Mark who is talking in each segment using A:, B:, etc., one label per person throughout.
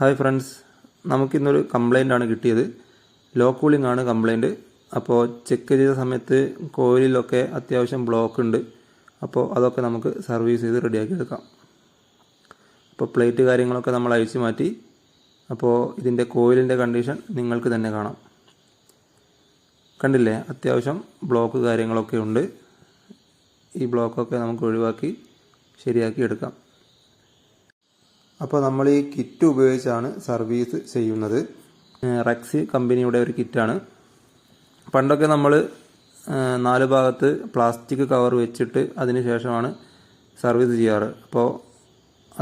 A: Hi friends നമുക്കിന്നൊരു complaint ആണ് കിട്ടിയത്. ലോ കൂളിംഗ് ആണ് കംപ്ലൈന്റ് അപ്പോൾ ചെക്ക് ചെയ്ത സമയത്ത് കോയിലൊക്കെ അത്യാവശ്യം ബ്ലോക്ക് ഉണ്ട്. അപ്പോൾ അതൊക്കെ നമുക്ക് സർവീസ് ചെയ്ത് റെഡിയാക്കി എടുക്കാം. അപ്പോൾ പ്ലേറ്റ് കാര്യങ്ങളൊക്കെ നമ്മൾ അഴിച്ചു മാറ്റി. അപ്പോൾ ഇതിന്റെ കോയിലിന്റെ കണ്ടീഷൻ നിങ്ങൾക്ക് തന്നെ കാണാം. കണ്ടില്ലേ അത്യാവശ്യം ബ്ലോക്ക് കാര്യങ്ങളൊക്കെ ഉണ്ട്. ഈ ബ്ലോക്കൊക്കെ നമുക്ക് ഒഴിവാക്കി ശരിയാക്കി എടുക്കാം. അപ്പോൾ നമ്മൾ ഈ കിറ്റ് ഉപയോഗിച്ചാണ് സർവീസ് ചെയ്യുന്നത്. റെക്സി കമ്പനിയുടെ ഒരു കിറ്റാണ് പണ്ടൊക്കെ നമ്മൾ നാല് ഭാഗത്ത് പ്ലാസ്റ്റിക് കവർ വെച്ചിട്ട് അതിന് ശേഷമാണ് സർവീസ് ചെയ്യാറ്. അപ്പോൾ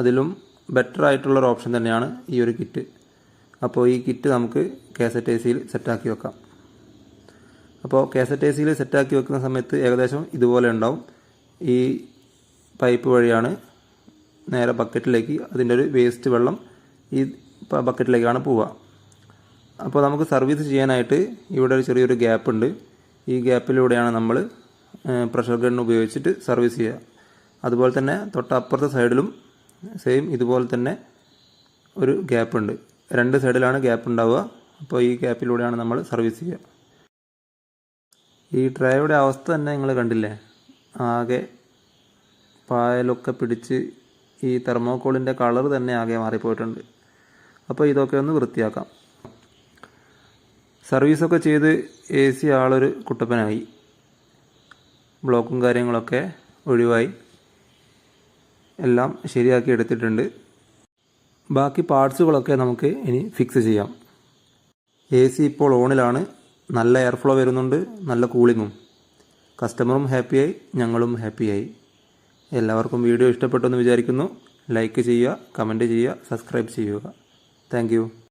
A: അതിലും ബെറ്റർ ആയിട്ടുള്ള ഒരു ഓപ്ഷൻ തന്നെയാണ് ഈ ഒരു കിറ്റ് അപ്പോൾ ഈ കിറ്റ് നമുക്ക് കെ എസ് എറ്റ് എ സിയിൽ സെറ്റാക്കി വെക്കാം. അപ്പോൾ കെ എസ് എറ്റ് എ സിയിൽ സെറ്റാക്കി വെക്കുന്ന സമയത്ത് ഏകദേശം ഇതുപോലെ ഉണ്ടാവും. ഈ പൈപ്പ് വഴിയാണ് നേരെ ബക്കറ്റിലേക്ക് അതിന്റെ ഒരു വേസ്റ്റ് വെള്ളം ഈ ബക്കറ്റിലേക്കാണ് പോവുക. അപ്പോൾ നമുക്ക് സർവീസ് ചെയ്യാനായിട്ട് ഇവിടെ ഒരു ചെറിയൊരു ഗ്യാപ്പ് ഉണ്ട്. ഈ ഗ്യാപ്പിലൂടെയാണ് നമ്മൾ പ്രഷർ ഗൺ ഉപയോഗിച്ചിട്ട് സർവീസ് ചെയ്യുക. അതുപോലെ തന്നെ തൊട്ടപ്പുറത്തെ സൈഡിലും സെയിം ഇതുപോലെ തന്നെ ഒരു ഗ്യാപ്പ് ഉണ്ട്. രണ്ട് സൈഡിലാണ് ഗ്യാപ്പ് ഉണ്ടാവുക. അപ്പോൾ ഈ ഗ്യാപ്പിലൂടെയാണ് നമ്മൾ സർവീസ് ചെയ്യുക. ഈ ട്രേയുടെ അവസ്ഥ തന്നെ നിങ്ങൾ കണ്ടില്ലേ? ആകെ പായലൊക്കെ പിടിച്ച് ഈ തെർമോക്കോളിന്റെ കളർ തന്നെ ആകെ മാറിപ്പോയിട്ടുണ്ട്. അപ്പോൾ ഇതൊക്കെ ഒന്ന് വൃത്തിയാക്കാം. സർവീസൊക്കെ ചെയ്ത് എ സി ആളൊരു കുട്ടപ്പനായി. ബ്ലോക്കും കാര്യങ്ങളൊക്കെ ഒഴിവായി. എല്ലാം ശരിയാക്കി എടുത്തിട്ടുണ്ട്. ബാക്കി പാർട്സുകളൊക്കെ നമുക്ക് ഇനി ഫിക്സ് ചെയ്യാം. എ സി ഇപ്പോൾ ഓണിലാണ്. നല്ല എയർ ഫ്ലോ വരുന്നുണ്ട്. നല്ല കൂളിങ്ങും കസ്റ്റമറും ഹാപ്പിയായി ഞങ്ങളും ഹാപ്പിയായി എല്ലാവർക്കും വീഡിയോ ഇഷ്ടപ്പെട്ടെന്ന് വിചാരിക്കുന്നു. ലൈക്ക് ചെയ്യുക കമന്റ് ചെയ്യുക സബ്സ്ക്രൈബ് ചെയ്യുക. താങ്ക്